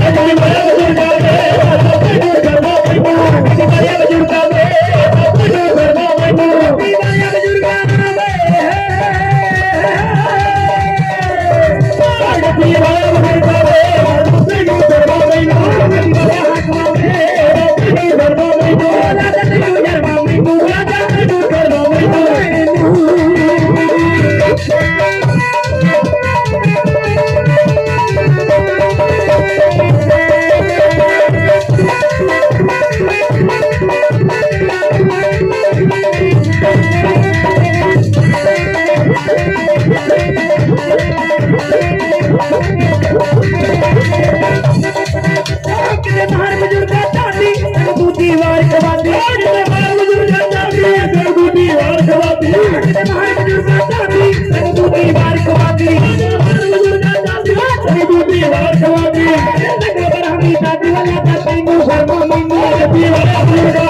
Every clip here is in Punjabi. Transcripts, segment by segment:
Vai está vai, molhando I'm gonna be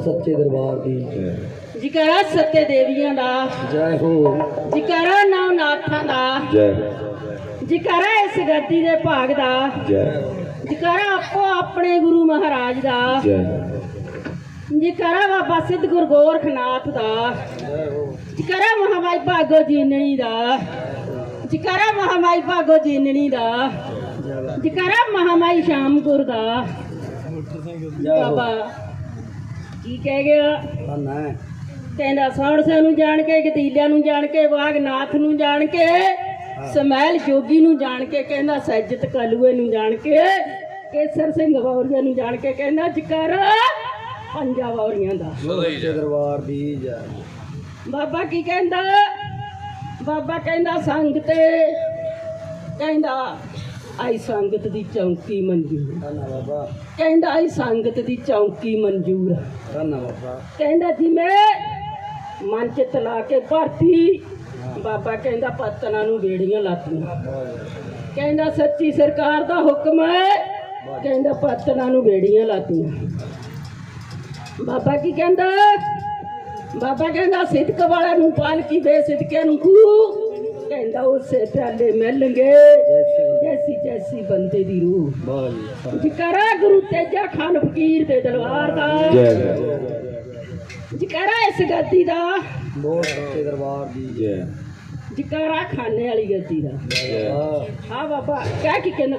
ਸੱਚੇ ਦਰਬਾਰ ਦੀ। ਜੈ ਜਿਕਰਾ ਸੱਤੇ ਦੇਵੀਆਂ ਦਾ। ਜੈ ਹੋ। ਜਿਕਰਾ ਨੌ ਨਾਥਾਂ ਦਾ। ਜੈ। ਜਿਕਰਾ ਇਸ ਗੱਦੀ ਦੇ ਭਾਗ ਦਾ। ਜੈ। ਜਿਕਰਾ ਆਪੋ ਆਪਣੇ ਗੁਰੂ ਮਹਾਰਾਜ ਦਾ। ਜੈ। ਜਿਕਰਾ ਬਾਬਾ ਸਿੱਧ ਗੁਰੂ ਗੋਰਖਨਾਥ ਦਾ। ਜਿਕਰਾ ਮਹਾਮਾਈ ਭਾਗੋ ਜੀਨਣੀ ਦਾ। ਜਿਕਰਾ ਮਹਾਮਾਈ ਭਾਗੋ ਜੀਨਣੀ ਦਾ। ਜਿਕਰਾ ਮਹਾਮਾਈ ਸ਼ਾਮਪੁਰ ਦਾ। ਜੈ ਹੋ ਬਾਬਾ ਕੀ ਕਹਿ ਗਿਆ? ਹੈ ਕਹਿੰਦਾ ਸੌਣਸੇ ਨੂੰ ਜਾਣ ਕੇ ਗਤੀਲਿਆਂ ਨੂੰ ਜਾਣ ਕੇ ਵਾਗਨਾਥ ਨੂੰ ਜਾਣ ਕੇ ਸਮੈਲ ਜੋਗੀ ਨੂੰ ਜਾਣ ਕੇ ਕਹਿੰਦਾ ਸੱਜਤ ਕਲੂਏ ਨੂੰ ਜਾਣ ਕੇ ਕੇਸਰ ਸਿੰਘ ਵੌਰੀਆ ਨੂੰ ਜਾਣ ਕੇ ਕਹਿੰਦਾ ਜਕਰ ਪੰਜਾ ਵੌਰੀਆਂ ਦਾ। ਦਰਬਾਰ ਦੀ ਜੈ। ਬਾਬਾ ਕੀ ਕਹਿੰਦਾ? ਬਾਬਾ ਕਹਿੰਦਾ ਸੰਗ ਤੇ ਕਹਿੰਦਾ ਆਈ ਸੰਗਤ ਦੀ ਚੌਂਕੀ ਮਨਜ਼ੂਰ ਧੰਨ ਬਾਬਾ ਕਹਿੰਦਾ ਆਈ ਸੰਗਤ ਦੀ ਚੌਂਕੀ ਮਨਜ਼ੂਰ ਧੰਨ ਬਾਬਾ ਕਹਿੰਦਾ ਜਿਵੇਂ ਮਨ ਚ ਤਲਾ ਕੇ ਭਰਤੀ। ਬਾਬਾ ਕਹਿੰਦਾ ਪਤਨਾ ਨੂੰ ਬੇੜੀਆਂ ਲਾਤੀਆਂ। ਕਹਿੰਦਾ ਸੱਚੀ ਸਰਕਾਰ ਦਾ ਹੁਕਮ ਹੈ। ਕਹਿੰਦਾ ਪਤਨਾ ਨੂੰ ਬੇੜੀਆਂ ਲਾਤੀਆਂ। ਬਾਬਾ ਕੀ ਕਹਿੰਦਾ? ਬਾਬਾ ਕਹਿੰਦਾ ਸਿੱਧਕ ਵਾਲਿਆਂ ਨੂੰ ਪਾਲਕੀ ਬੇ ਸਿੱਧਕਿਆਂ ਨੂੰ ਖੂ ਕਹਿੰਦਾ ਉਸੇ ਟਾਲੇ ਮਿਲਣਗੇ। जैसी जैसी बंदे दी रूह जिकरा गुरु तेजा खान फकीर दे दरबार दा। जिकरा इस गद्दी दा। बहुत सच्चे दरबार दी। जय। जिकरा खाने वाली गद्दी दा। हाँ बाबा क्या की कहना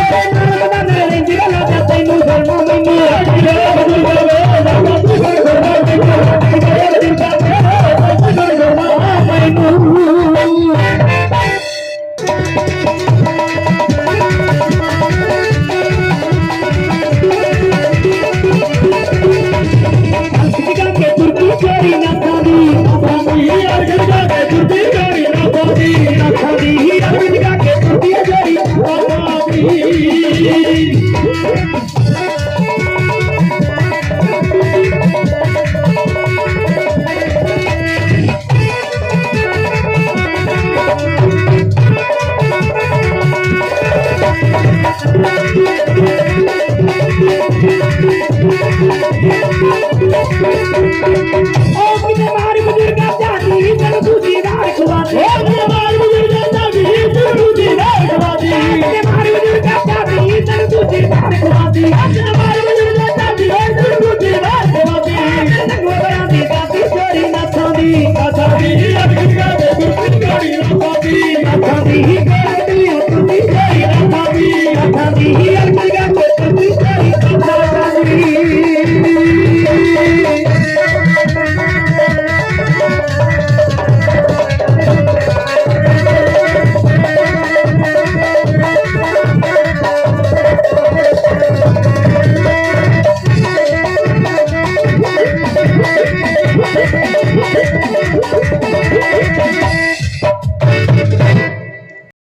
Thank you.